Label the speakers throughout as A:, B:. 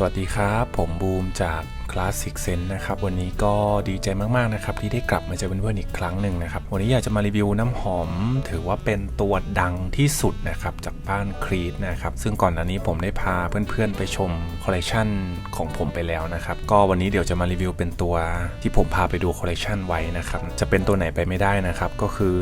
A: สวัสดีครับ ผมบูมจาก Classic Sense นะครับ วันนี้ก็ดีใจมากๆนะครับ ที่ได้กลับมาเจอเพื่อนๆอีกครั้งหนึ่งนะครับ วันนี้อยากจะมารีวิวน้ำหอม ถือว่าเป็นตัวดังที่สุดนะครับ จากบ้านครีดนะครับ ซึ่งก่อนหน้านี้ผมได้พาเพื่อนๆไปชมคอลเลกชันของผมไปแล้วนะครับ ก็วันนี้เดี๋ยวจะมารีวิวเป็นตัวที่ผมพาไปดูคอลเลกชันไว้นะครับ จะเป็นตัวไหนไปไม่ได้นะครับ ก็คือ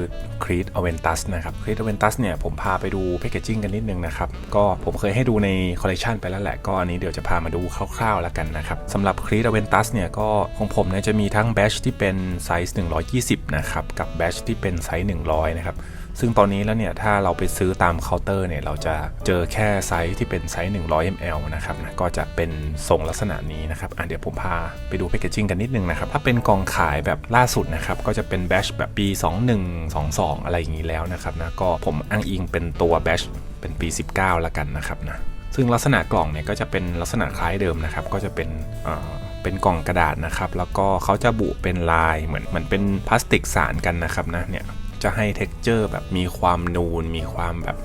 A: Creed Aventus นะครับ Creed Aventus เนี่ยผมพาไปดูแพคเกจจิ้งกันนิดนึงนะครับ ก็ผมเคยให้ดูในคอลเลกชันไปแล้วแหละ ก็อันนี้เดี๋ยวจะพามาดูคร่าวๆแล้วกันนะครับสำหรับ Creed Aventus เนี่ยก็ของผมเนี่ยจะมีทั้งแบชที่เป็นไซส์ 120 นะครับ กับแบชที่เป็นไซส์ 100 นะครับ ซึ่งตอนนี้แล้วเนี่ยถ้าเราไปซื้อตามเคาน์เตอร์เนี่ยเราจะเจอแค่ไซส์ที่เป็นไซส์ 100 ml นะครับนะก็จะเป็นทรงลักษณะนี้นะครับอะเดี๋ยวผมพาไปดูแพคเกจิ้งกันนิดนึงนะครับ ถ้าเป็นกองขายแบบล่าสุดนะครับก็จะเป็นแบชแบบปี 21 22 อะไรอย่างนี้แล้วนะครับนะก็ผมอ้างอิงเป็นตัวแบชเป็นปี 19 แล้วกันนะครับนะซึ่งลักษณะกล่องเนี่ยก็จะเป็นลักษณะคล้ายเดิมนะครับ ก็จะเป็น เป็นกล่องกระดาษนะครับ แล้วก็เขาจะบุเป็นลายเหมือนเหมือนเป็นพลาสติกสารกันนะครับนะเนี่ยจะให้เท็กเจอร์แบบมีความนูน มีความแบบ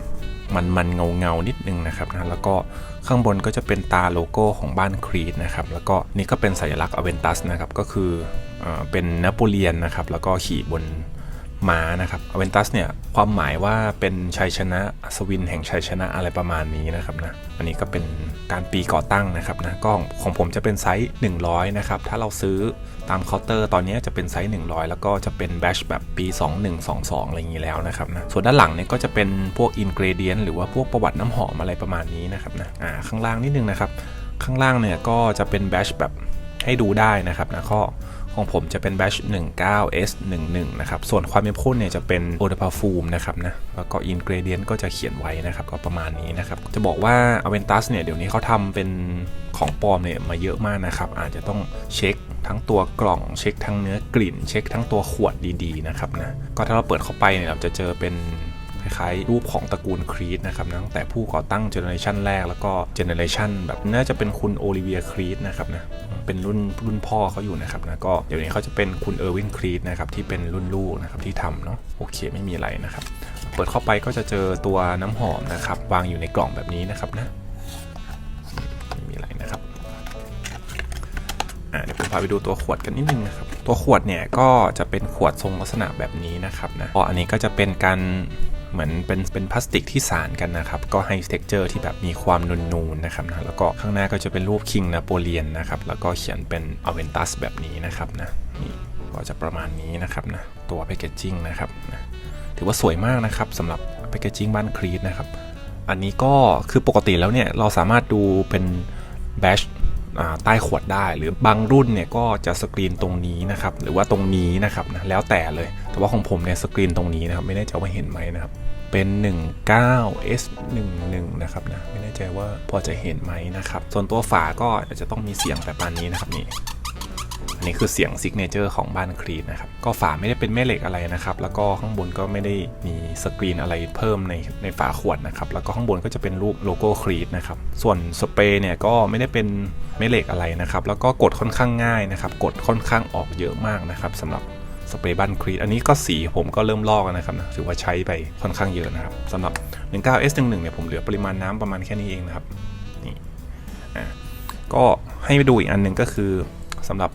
A: มันมันเงาเงานิดนึงนะครับนะแล้วก็ข้างบนก็จะเป็นตาโลโก้ของบ้านครีดนะครับแล้วก็นี่ก็เป็นสัญลักษณ์อเวนตัสนะครับก็คืออเป็นนโปเลียนนะครับแล้วก็ขี่บน ม้านะครับอเวนตัสเนี่ยความหมายว่าเป็นชัยชนะอัศวินแห่งชัยชนะอะไรประมาณนี้นะครับนะอันนี้ก็เป็นการปีก่อตั้งนะครับนะก็ของผมจะเป็นไซส์ 100 นะครับ ถ้าเราซื้อตามเคาน์เตอร์ตอนนี้จะเป็นไซส์ 100 แล้วก็จะเป็นแบชแบบปี 2122 อะไรอย่างนี้แล้วนะครับนะส่วนด้านหลังเนี่ยก็จะเป็นพวกอินเกรเดียนหรือว่าพวกประวัติน้ำหอมอะไรประมาณนี้นะครับนะอ่าข้างล่างนิดนึงนะครับ ข้างล่างเนี่ยก็จะเป็นแบชแบบให้ดูได้นะครับนะข้อ ของผมจะเป็นแบช 19S11 นะครับ ส่วนความเข้มข้นเนี่ยจะเป็นโอเดพาฟูมนะครับนะ แล้วก็อินกรเดียนก็จะเขียนไว้นะครับ ก็ประมาณนี้นะครับ จะบอกว่า a v e n t u s เนี่ยเดี๋ยวนี้เขาทำเป็นของปลอมเนี่ยมาเยอะมากนะครับ อาจจะต้องเช็คทั้งตัวกล่องเช็คทั้งเนื้อกลิ่น เช็คทั้งตัวขวดดีๆนะครับนะ ก็ถ้าเราเปิดเข้าไปเนี่ยเราจะเจอเป็นคล้ายๆรูปของตระกูลครีดนะครับนะตั้งแต่ผู้ก่อตั้งเจเนอเรชันแรกแล้วก็เจเนอเรชันแบบน่าจะเป็นคุณโอลิเวียครีดนะครับนะ เป็นรุ่นรุ่นพ่อเขาอยู่นะครับนะก็เดี๋ยวนี้เขาจะเป็นคุณเออร์วินครีดนะครับที่เป็นรุ่นลูกนะครับที่ทำเนาะโอเคไม่มีอะไรนะครับ เปิดเข้าไปก็จะเจอตัวน้ำหอมนะครับ วางอยู่ในกล่องแบบนี้นะครับนะไม่มีอะไรนะครับอะเดี๋ยวผมพาไปดูตัวขวดกันนิดนึงนะครับ ตัวขวดเนี่ยก็จะเป็นขวดทรงลักษณะแบบนี้นะครับนะอันนี้ก็จะเป็นการ เหมือนเป็นเป็นพลาสติกที่สานกันนะครับ ก็ให้ t e x t อร์ที่แบบมีความนูนๆนะครับนะแล้วก็ข้างหน้าก็จะเป็นรูปคิงนโปเลียนนะครับ แล้วก็เขียนเป็นอเวนตัสแบบนี้นะครับนะนี่ก็จะประมาณนี้นะครับนะตัวแพคเกจิ้งนะครับนะถือว่าสวยมากนะครับสำหรับแพคเกจิ้งบ้านครีดนะครับ อันนี้ก็คือปกติแล้วเนี่ยเราสามารถดูเป็นแบชใต้ขวดได้หรือบางรุ่นเนี่ยก็จะสกรีนตรงนี้นะครับ หรือว่าตรงนี้นะครับนะแล้วแต่เลย แต่ว่าของผมเนี่ยสกรีนตรงนี้นะครับ ไม่แน่ใจว่าเห็นไหมนะครับ เป็น 19S11 นะครับนะ ไม่แน่ใจว่าพอจะเห็นไหมนะครับ ส่วนตัวฝาก็อาจจะต้องมีเสียงแบบปาณนี้นะครับนี่อันนี้คือเสียงซิกเนเจอร์ของบ้านครีดนะครับ ก็ฝาไม่ได้เป็นแม่เหล็กอะไรนะครับ แล้วก็ข้างบนก็ไม่ได้มีสกรีนอะไรเพิ่มในในฝาขวดนะครับ แล้วก็ข้างบนก็จะเป็นรูปโลโก้ครีดนะครับ ส่วนสเปรย์เนี่ยก็ไม่ได้เป็นแม่เหล็กอะไรนะครับ แล้วก็กดค่อนข้างง่ายนะครับ กดค่อนข้างออกเยอะมากนะครับสำหรับ สเปรย์บ้นครีดอันนี้ก็สีผมก็เริ่มลอกนะครับนะถือว่าใช้ไปค่อนข้างเยอะนะครับสำหรับ 19S11 เนี่ยผมเหลือปริมาณน้ำประมาณแค่นี้เองนะครับนี่อะก็ให้ไปดูอีกอันหนึ่งก็คือสำหรับ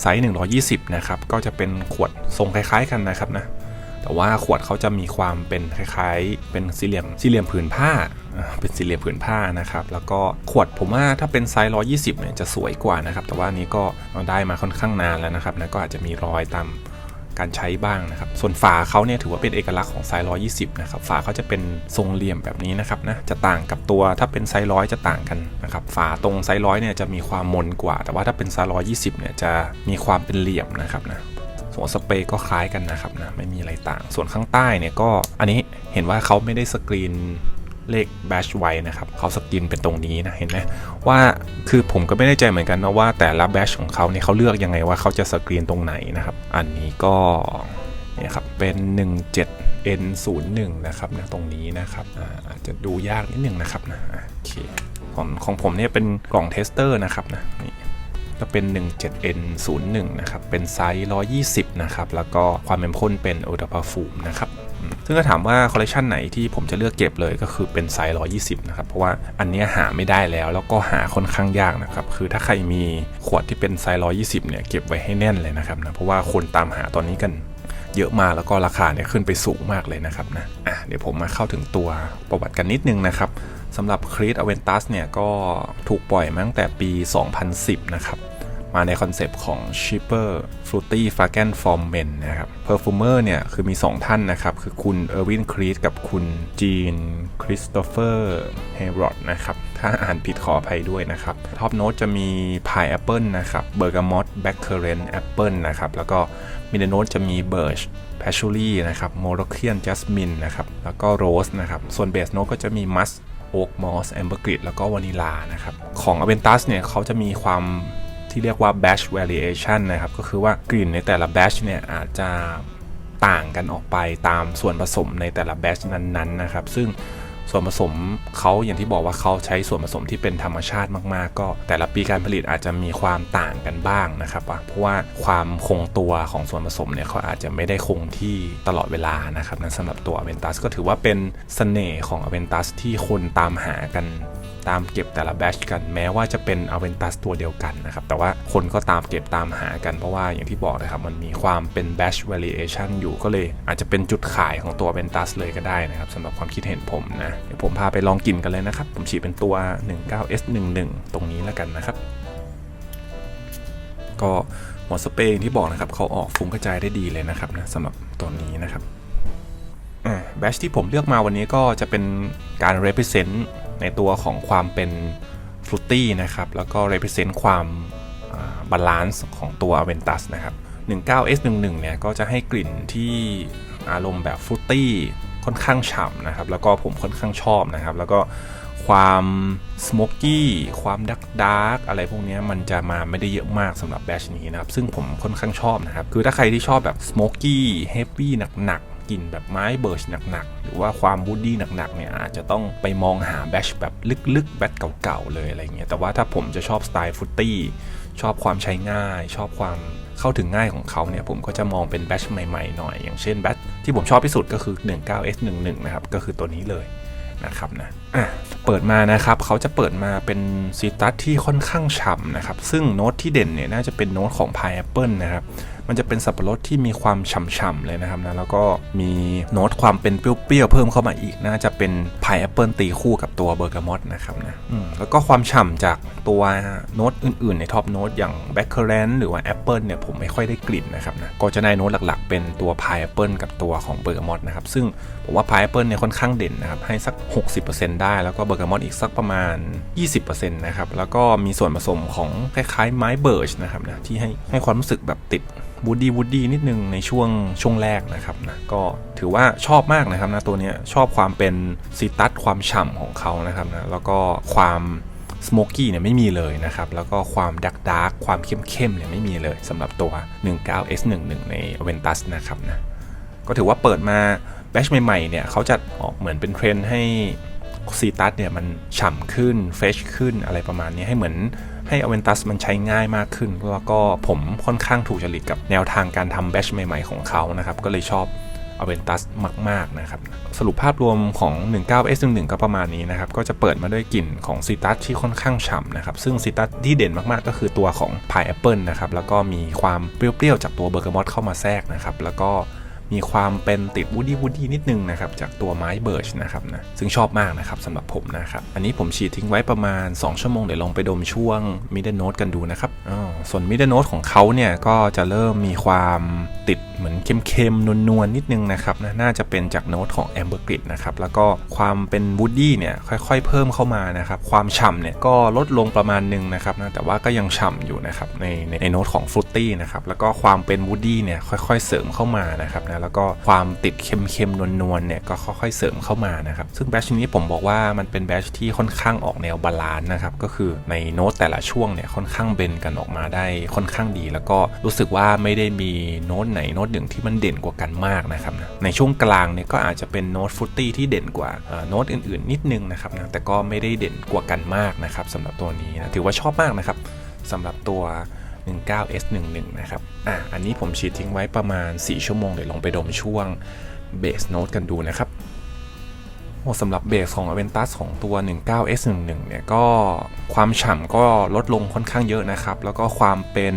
A: ไซส์ 120 นะครับ ก็จะเป็นขวดทรงคล้ายๆกันนะครับนะ แต่ว่าขวดเขาจะมีความเป็นคล้ายๆ เป็นสี่เหลี่ยม สี่เหลี่ยมผืนผ้า เป็นสี่เหลี่ยมผืนผ้านะครับ แล้วก็ขวดผมว่าถ้าเป็นไซส์ 120 เนี่ยจะสวยกว่านะครับ แต่ว่านนี้ก็ได้มาค่อนข้างนานแล้วนะครับนะก็อาจจะมีรอยตาม การใช้บ้างนะครับ ส่วนฝาเขาเนี่ยถือว่าเป็นเอกลักษณ์ของไซส์120นะครับ ฝาเขาจะเป็นทรงเหลี่ยมแบบนี้นะครับนะ จะต่างกับตัวถ้าเป็นไซส์ร้อยจะต่างกันนะครับ ฝาตรงไซส์ร้อยเนี่ยจะมีความมนกว่า แต่ว่าถ้าเป็นไซส์120เนี่ยจะมีความเป็นเหลี่ยมนะครับนะส่วนสเปรย์ก็คล้ายกันนะครับนะไม่มีอะไรต่าง ส่วนข้างใต้เนี่ยก็อันนี้เห็นว่าเขาไม่ได้สกรีน เลขแบชไว้นะครับเขาสกรีนเป็นตรงนี้นะเห็นไหมว่าคือผมก็ไม่แน่ใจเหมือนกันนะว่าแต่ละแบชของเขาเนี่ยเขาเลือกยังไงว่าเขาจะสกรีนตรงไหนนะครับ อันนี้ก็เนี่ยครับเป็น 17N01 นะครับนะตรงนี้นะครับอาจจะดูยากนิดนึงนะครับนะโอเคของของผมเนี่ยเป็นกล่องเทสเตอร์นะครับนะนี่ก็เป็น 17N01 นะครับ เป็นไซส์ 120 นะครับ แล้วก็ความเข้มข้นเป็นโอดาพาฟูมนะครับ ซึ่งถ้าถามว่าคอลเลคชันไหนที่ผมจะเลือกเก็บเลยก็คือเป็นไซส์120 นะครับ เพราะว่าอันนี้หาไม่ได้แล้วแล้วก็หาค่อนข้างยากนะครับ คือถ้าใครมีขวดที่เป็นไซส์120 เนี่ยเก็บไว้ให้แน่นเลยนะครับนะเพราะว่าคนตามหาตอนนี้กันเยอะมากแล้วก็ราคาเนี่ยขึ้นไปสูงมากเลยนะครับนะอะเดี๋ยวผมมาเข้าถึงตัวประวัติกันนิดนึงนะครับสำหรับ Creed Aventus เนี่ยก็ถูกปล่อยมาตั้งแต่ปี 2010 นะครับ มาในคอนเซปต์ของ Cheaper Fruity Fagan for Men นะครับ Perfumer เนี่ยคือมี 2 ท่านนะครับ คือคุณเออร์วินครีดกับคุณจีนคริสโตเฟอร์เฮโรดนะครับ ถ้าอ่านผิดขออภัยด้วยนะครับ ท็อปโน้ตจะมี Pineapple นะครับ Bergamot Blackcurrant Apple นะครับ แล้วก็มิดโน้ตจะมี Birch Patchouli นะครับ Moroccan Jasmine นะครับ แล้วก็ Rose นะครับ ส่วนเบสโน้ตก็จะมี Musk Oak Moss Ambergris แล้วก็วานิลานะครับ ของ Aventus เนี่ยเขาจะมีความ ที่เรียกว่า batch variation นะครับ ก็คือว่ากลิ่นในแต่ละ batch เนี่ยอาจจะต่างกันออกไปตามส่วนผสมในแต่ละ batch นั้นๆนะครับ ซึ่งส่วนผสมเขาอย่างที่บอกว่าเขาใช้ส่วนผสมที่เป็นธรรมชาติมากๆ ก็แต่ละปีการผลิตอาจจะมีความต่างกันบ้างนะครับเพราะว่าความคงตัวของส่วนผสมเนี่ยเขาอาจจะไม่ได้คงที่ตลอดเวลานะครับนั้นสำหรับตัว Aventus ก็ถือว่าเป็นเสน่ห์ของ Aventus ที่คนตามหากัน ตามเก็บแต่ละแบชกันแม้ว่าจะเป็นอเวนตัสตัวเดียวกันนะครับ แต่ว่าคนก็ตามเก็บตามหากันเพราะว่าอย่างที่บอกนะครับ มันมีความเป็นแบช variation อยู่ก็เลย อาจจะเป็นจุดขายของตัวอเวนตัสเลยก็ได้นะครับสำหรับความคิดเห็นผมนะ เดี๋ยวผมพาไปลองกินกันเลยนะครับ ผมฉีดเป็นตัว 19S11 ตรงนี้แล้วกันนะครับ ก็หัวสเปรย์อย่างที่บอกนะครับเขาออกฟุ้งกระจายได้ดีเลยนะครับนะสำหรับตัวนี้นะครับแบชที่ผมเลือกมาวันนี้ก็จะเป็นการ represent ในตัวของความเป็นฟรุตตี้นะครับแล้วก็ represent ความบาลานซ์ของตัว Aventus นะครับ 19S11 เนี่ยก็จะให้กลิ่นที่อารมณ์แบบฟรุตตี้ค่อนข้างฉ่ำนะครับ แล้วก็ผมค่อนข้างชอบนะครับ แล้วก็ความสโมกกี้ความดักดาร์กอะไรพวกนี้มันจะมาไม่ได้เยอะมากสำหรับแบชนี้นะครับ ซึ่งผมค่อนข้างชอบนะครับ คือถ้าใครที่ชอบแบบสโมกกี้เฮฟวี่หนัก กลิ่นแบบไม้เบิร์ชหนักๆ หรือว่าความบูดดี้หนักๆเนี่ยอาจจะต้องไปมองหาแบชแบบลึกๆ แบชเก่าๆ เลยอะไรเงี้ยแต่ว่าถ้าผมจะชอบสไตล์ฟุตตี้ชอบความใช้ง่าย ชอบความเข้าถึงง่ายของเขาเนี่ยผมก็จะมองเป็นแบชใหม่ๆหน่อย อย่างเช่นแบชที่ผมชอบที่สุดก็คือ 19S11 นะครับก็คือตัวนี้เลยนะครับนะอะเปิดมานะครับเขาจะเปิดมาเป็นซีตัสที่ค่อนข้างฉ่ำนะครับซึ่งโน้ตที่เด่นเนี่ยน่าจะเป็นโน้ตของ Pineapple นะครับ มันจะเป็นสับปะรดที่มีความฉ่ำๆเลยนะครับนะแล้วก็มีโน้ตความเป็นเปรี้ยวๆเพิ่มเข้ามาอีกน่าจะเป็น Pineapple ตีคู่กับตัวเบอร์กามอตนะครับนะแล้วก็ความฉ่ำจากตัวโน้ตอื่นๆในท็อปโน้ตอย่าง b a c k c u r r a n t หรือว่า Apple เนี่ยผมไม่ค่อยได้กลิ่นนะครับนะก็จะได้โน้ตหลักๆ เป็นตัว Pineapple กับตัวของเบอร์กามอตนะครับซึ่งผมว่า Pineapple เนี่ยค่อนข้างเด่นนะครับให้สัก 60%ได้แล้วก็เบอร์กามอตอีกสักประมาณ 20%นะครับแล้วก็มีส่วนผสมของคล้ายๆไม้เบิร์ชนะครับนะที่ให้ให้ความรู้สึกแบบติดวูดดี้วูดดี้นิดนึงในช่วงช่วงแรกนะครับนะก็ถือว่าชอบมากนะครับนะตัวนี้ชอบความเป็นซีตัสความฉ่ำของเขานะครับนะแล้วก็ความสโมกกี้เนี่ยไม่มีเลยนะครับ แล้วก็ความดักดาร์กความเข้มๆเนี่ยไม่มีเลยสำหรับตัว 19S11 ใน Aventus นะครับนะก็ถือว่าเปิดมาแบชใหม่ๆเนี่ยเขาจะออกเหมือนเป็นเทรนให้ ซีตัสเนี่ยมันฉ่ำขึ้นเฟชขึ้นอะไรประมาณนี้ให้เหมือนให้ Aventus มันใช้ง่ายมากขึ้น แล้วก็ผมค่อนข้างถูกจริตกับแนวทางการทำแบชใหม่ๆของเขานะครับ ก็เลยชอบ Aventus มาก ๆ นะครับ สรุปภาพรวมของ 19S11 ก็ประมาณนี้นะครับ ก็จะเปิดมาด้วยกลิ่นของซีตัสที่ค่อนข้างฉ่ำนะครับ ซึ่งซีตัสที่เด่นมากๆ ก็คือตัวของ Pineapple นะครับ แล้วก็มีความเปรี้ยว ๆ จากตัวเบอร์กามอตเข้ามาแทรกนะครับ แล้วก็ มีความเป็นติดวูดดี้วูดดี้นิดนึงนะครับจากตัวไม้เบิร์ชนะครับนะซึ่งชอบมากนะครับสำหรับผมนะครับ อันนี้ผมฉีดทิ้งไว้ประมาณ 2 ชั่วโมง เดี๋ยวลองไปดมช่วงมิดเดิลโน e กันดูนะครับอ๋อส่วนมิดเดิลโน e ของเขาเนี่ยก็จะเริ่มมีความติดเหมือนเค็มๆ นวลๆนิดนึงนะครับนะน่าจะเป็นจากโน้ตของแอมเบอร์กริดนะครับแล้วก็ความเป็นวูดดี้เนี่ยค่อยๆ เพิ่มเข้ามานะครับความฉ่ำเนี่ยก็ลดลงประมาณนึงนะครับนะแต่ว่าก็ยังฉ่ำอยู่นะครับในในในโน้ตของฟรุตตี้นะครับแล้วก็ความเป็นวูดดี้เนี่ยค่อยๆ เสริมเข้ามานะครับนะแล้วก็ความติดเค็มๆนวลๆเนี่ยก็ค่อยๆเสริมเข้ามานะครับซึ่งแบชนี้ผมบอกว่ามันเป็นแบชที่ค่อนข้างออกแนวบาลานซ์นะครับก็คือในโน้ตแต่ละช่วงเนี่ยค่อนข้างเบนกันออกมาได้ค่อนข้างดี แล้วก็รู้สึกว่าไม่ได้มีโน้ตไหนโน้ตหนึ่งที่มันเด่นกว่ากันมากนะครับนะในช่วงกลางเนี่ยก็อาจจะเป็นโน้ตฟุตตี้ที่เด่นกว่าโน้ตอื่นๆ นิดนึงนะครับนะแต่ก็ไม่ได้เด่นกว่ากันมากนะครับสำหรับตัวนี้นะถือว่าชอบมากนะครับสำหรับตัว 19S11 นะครับ อะ อันนี้ผมฉีดทิ้งไว้ประมาณ 4 ชั่วโมงเดี๋ยวลองไปดมช่วงเบสโน้ตกันดูนะครับโอ้สำหรับเบสของ Aventus ของตัว 19S11 เนี่ยก็ความฉ่ำก็ลดลงค่อนข้างเยอะนะครับ แล้วก็ความเป็น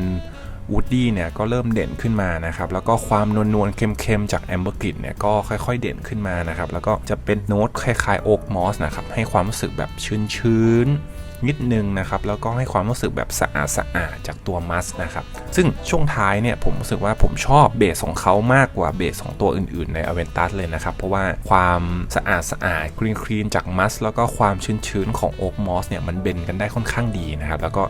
A: วูดดี้เนี่ยก็เริ่มเด่นขึ้นมานะครับ แล้วก็ความนวลนวลๆเค็มๆจากแอมเบอร์กริดเนี่ยก็ค่อยๆเด่นขึ้นมานะครับ แล้วก็จะเป็นโน้ตคล้ายๆโอ๊กมอสนะครับ ให้ความรู้สึกแบบชื้นๆ นิดนึงนะครับ แล้วก็ให้ความรู้สึกแบบสะอาดสะอาดๆจากตัวมัสนะครับ ซึ่งช่วงท้ายเนี่ยผมรู้สึกว่าผมชอบเบสของเขามากกว่าเบสของตัวอื่นๆใน a v e n t u s เลยนะครับ เพราะว่าความสะอาดสะอาดคลีนคลีนจากมัสแล้วก็ความชื้นๆของโอ๊กมอสเนี่ยมันเบนกันได้ค่อนข้างดีนะครับ แล้วก็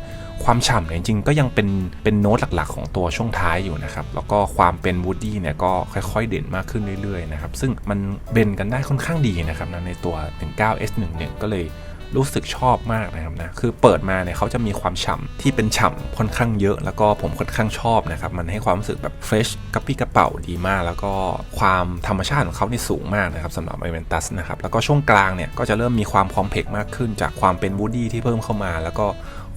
A: ความฉ่ำเนี่ยจริงๆก็ยังเป็นเป็นโน้ตหลักๆ ของตัวช่วงท้ายอยู่นะครับ แล้วก็ความเป็นวูดดี้เนี่ยก็ค่อยๆ เด่นมากขึ้นเรื่อยๆนะครับ ซึ่งมันเบนกันได้ค่อนข้างดีนะครับนะในตัว 19S11 ก็เลย รู้สึกชอบมากนะครับนะคือเปิดมาเนี่ยเขาจะมีความฉ่ำที่เป็นฉ่ำค่อนข้างเยอะ แล้วก็ผมค่อนข้างชอบนะครับมันให้ความรู้สึกแบบเฟรชกระปี้กระเป๋าดีมาก แล้วก็ความธรรมชาติของเขานี่สูงมากนะครับสำหรับไอเวนตัสนะครับแล้วก็ช่วงกลางเนี่ยก็จะเริ่มมีความคอมเพล็กซ์มากขึ้น จากความเป็นวูดดี้ที่เพิ่มเข้ามา แล้วก็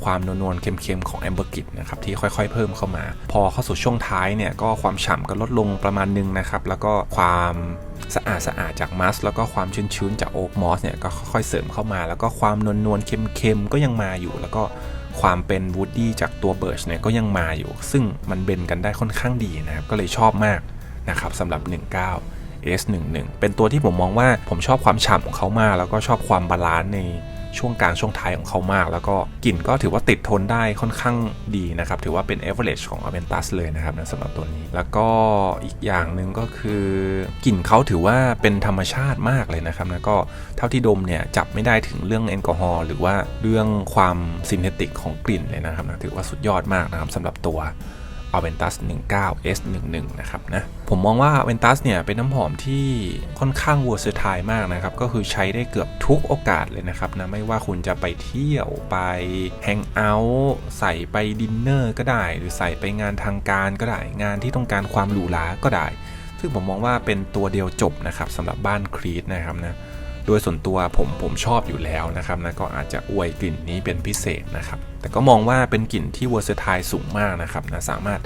A: ความนวลๆเค็มๆของแอมเบอร์กิตนะครับที่ค่อยๆ เพิ่มเข้ามา พอเข้าสู่ช่วงท้ายเนี่ยก็ความฉ่ำก็ลดลงประมาณนึงนะครับแล้วก็ความสะอาดสะอาดจากมัสแล้วก็ความชื้นๆจากโอ๊กมอสเนี่ยก็ค่อยๆเสริมเข้ามา แล้วก็ความนวลๆเค็มๆก็ยังมาอยู่ แล้วก็ความเป็นวูดดี้จากตัวเบิร์ชเนี่ยก็ยังมาอยู่ ซึ่งมันเบนกันได้ค่อนข้างดีนะครับก็เลยชอบมากนะครับสำหรับ 19 S11 เป็นตัวที่ผมมองว่าผมชอบความฉ่ำของเขามากแล้วก็ชอบความบาลานซ์ใน ช่วงกลางช่วงท้ายของเขามาก แล้วก็กลิ่นก็ถือว่าติดทนได้ค่อนข้างดีนะครับ ถือว่าเป็น average ของ Aventus เลยนะครับสำหรับตัวนี้ แล้วก็อีกอย่างหนึ่งก็คือกลิ่นเขาถือว่าเป็นธรรมชาติมากเลยนะครับนะก็เท่าที่ดมเนี่ยจับไม่ได้ถึงเรื่องแอลกอฮอล์หรือว่าเรื่องความซินเทติกของกลิ่นเลยนะครับนะถือว่าสุดยอดมากนะครับสำหรับตัว a v e n t u s 19S11 นะครับนะผมมองว่า a v e n t u s เนี่ยเป็นน้ำหอมที่ค่อนข้าง versatile มากนะครับ ก็คือใช้ได้เกือบทุกโอกาสเลยนะครับนะไม่ว่าคุณจะไปเที่ยวไปแฮงเอาท์ใส่ไปดินเนอร์ก็ได้ หรือใส่ไปงานทางการก็ได้ งานที่ต้องการความหรูหราก็ได้ ซึ่งผมมองว่าเป็นตัวเดียวจบนะครับสำหรับบ้านครีตนะครับนะ โดยส่วนตัวผมผมชอบอยู่แล้วนะครับนะก็อาจจะอวยกลิ่นนี้เป็นพิเศษนะครับแต่ก็มองว่าเป็นกลิ่นที่เวอร์ซไทสูงมากนะครับนะสามารถ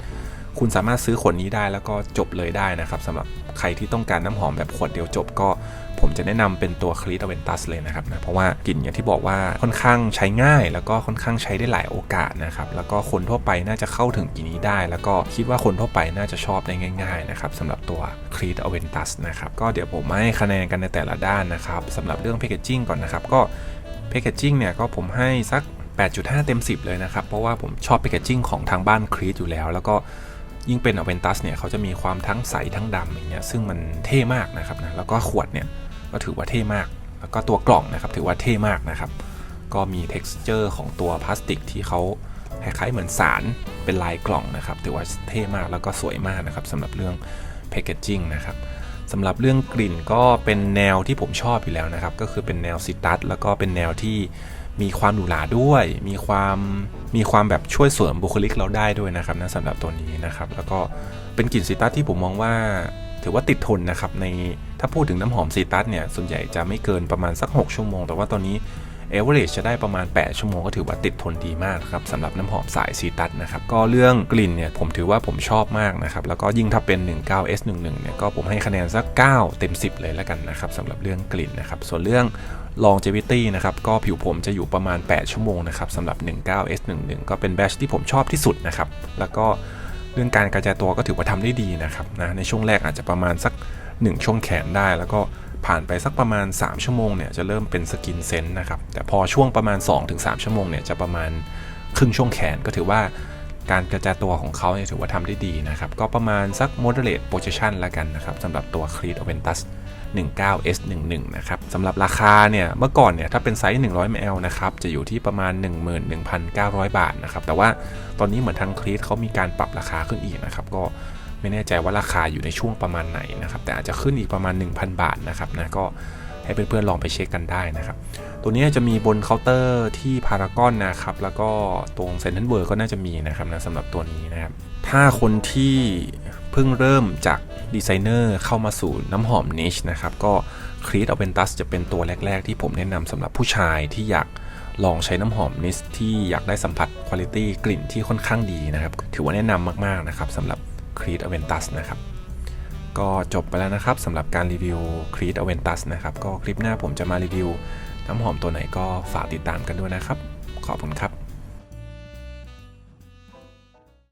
A: คุณสามารถซื้อขวดนี้ได้แล้วก็จบเลยได้นะครับสำหรับใครที่ต้องการน้ำหอมแบบขวดเดียวจบก็ผมจะแนะนำเป็นตัวคลีตอเวนตัสเลยนะครับนะเพราะว่ากลิ่นอย่างที่บอกว่าค่อนข้างใช้ง่าย แล้วก็ค่อนข้างใช้ได้หลายโอกาสนะครับแล้วก็คนทั่วไปน่าจะเข้าถึงกลิ่นนี้ได้ แล้วก็คิดว่าคนทั่วไปน่าจะชอบได้ง่ายๆนะครับสำหรับตัวคลีตอเวนตัสนะครับก็เดี๋ยวผมให้คะแนนกันในแต่ละด้านนะครับสำหรับเรื่องแพคเกจิ้งก่อนนะครับก็แพคเกจิ้งเนี่ยก็ผมให้สัก8.5 เต็ม 10 เลยนะครับ เพราะว่าผมชอบแพคเกจจิ้งของทางบ้านครีตอยู่แล้ว แล้วก็ ยิ่งเป็นอเวนตัสเนี่ยเขาจะมีความทั้งใสทั้งดำอย่างเงี้ยซึ่งมันเท่มากนะครับนะแล้วก็ขวดเนี่ยก็ถือว่าเท่มาก แล้วก็ตัวกล่องนะครับถือว่าเท่มากนะครับ ก็มี t e x t อร์ของตัวพลาสติกที่เขาคล้ายๆเหมือนสารเป็นลายกล่องนะครับ ถือว่าเท่มากแล้วก็สวยมากนะครับสำหรับเรื่องแพคเกจจิ้งนะครับสำหรับเรื่องกลิ่นก็เป็นแนวที่ผมชอบอยู่แล้วนะครับ ก็คือเป็นแนวซิตัสแล้วก็เป็นแนวที่ มีความหรูหราด้วย มีความมีความแบบช่วยเสริมบุคลิกเราได้ด้วยนะครับนะสำหรับตัวนี้นะครับ แล้วก็เป็นกลิ่นซิตัสที่ผมมองว่า ถือว่าติดทนนะครับในถ้าพูดถึงน้ำหอมซิตัสเนี่ยส่วนใหญ่จะไม่เกินประมาณสัก 6 ชั่วโมง แต่ว่าตอนนี้ เอเวอเรจจะได้ประมาณ 8 ชั่วโมงก็ถือว่าติดทนดีมากครับสำหรับน้ำหอมสายซีตัสนะครับก็เรื่องกลิ่นเนี่ยผมถือว่าผมชอบมากนะครับแล้วก็ยิ่งถ้าเป็น 19S11 เนี่ยก็ผมให้คะแนนสัก 9 เต็ม 10 เลยแล้วกันนะครับสำหรับเรื่องกลิ่นนะครับส่วนเรื่อง longevity นะครับก็ผิวผมจะอยู่ประมาณ 8 ชั่วโมงนะครับสำหรับ 19S11 ก็เป็นแบชที่ผมชอบที่สุดนะครับแล้วก็เรื่องการกระจายตัวก็ถือว่าทำได้ดีนะครับนะในช่วงแรกอาจจะประมาณสัก 1 ช่วงแขนได้แล้วก็ ผ่านไปสักประมาณ 3 ชั่วโมงเนี่ยจะเริ่มเป็นสกินเซนต์นะครับ แต่พอช่วงประมาณ 2-3 ชั่วโมงเนี่ยจะประมาณครึ่งช่วงแขนก็ถือว่าการกระจายตัวของเขาเนี่ยถือว่าทำได้ดีนะครับ ก็ประมาณสัก moderate position ล้วกันนะครับสำหรับตัว Creed Aventus 19S11 นะครับสำหรับราคาเนี่ยเมื่อก่อนเนี่ยถ้าเป็นไซส์ 100 ml นะครับจะอยู่ที่ประมาณ 11,900 บาทนะครับแต่ว่าตอนนี้เหมือนทางครีตเขามีการปรับราคาขึ้นอีกนะครับก็ ไม่แน่ใจว่าราคาอยู่ในช่วงประมาณไหนนะครับแต่อาจจะขึ้นอีกประมาณ 1,000 บาทนะครับนะก็ให้เพื่อนๆลองไปเช็คกันได้นะครับ ตัวนี้จะมีบนเคาน์เตอร์ที่พารากอนนะครับ แล้วก็ตรงเซ็นทรัลเวิร์ก็น่าจะมีนะครับนะสำหรับตัวนี้นะครับ ถ้าคนที่เพิ่งเริ่มจากดีไซเนอร์เข้ามาสู่น้ำหอมนิชนะครับ ก็ครีตอเวนตัสจะเป็นตัวแรก ๆ ที่ผมแนะนำสำหรับผู้ชายที่อยากลองใช้น้ำหอมนิชที่อยากได้สัมผัสคุณภาพกลิ่นที่ค่อนข้างดีนะครับ ถือว่าแนะนำมากๆนะครับสำหรับ ครีตอเวนตัสนะครับ ก็จบไปแล้วนะครับสำหรับการรีวิว Creed Aventus นะครับ ก็คลิปหน้าผมจะมารีวิวน้ำหอมตัวไหนก็ฝากติดตามกันด้วยนะครับ ขอบคุณครับ